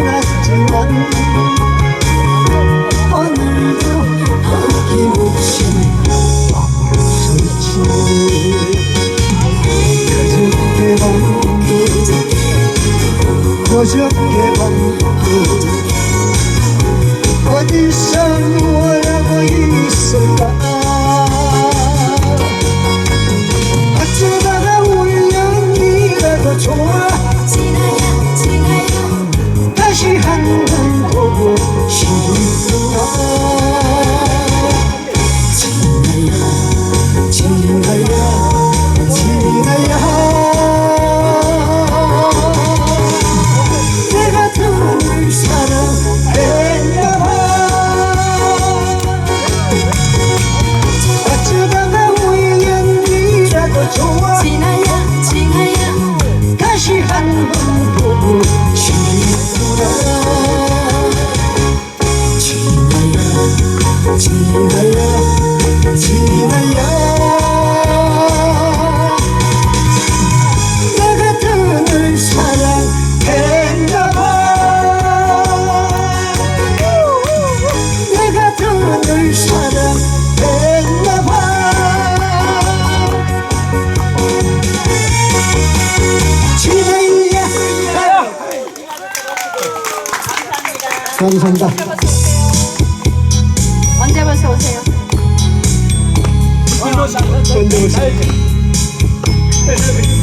만났지만 오늘도 아낌없이 술주 그저께만 그 그저께만 그 어디서 누워라고 있어 亲爱的，亲爱的，开始恨不能去。亲爱的。 감사합니다. 언제 벌써 오세요? 언제 벌써 오세요?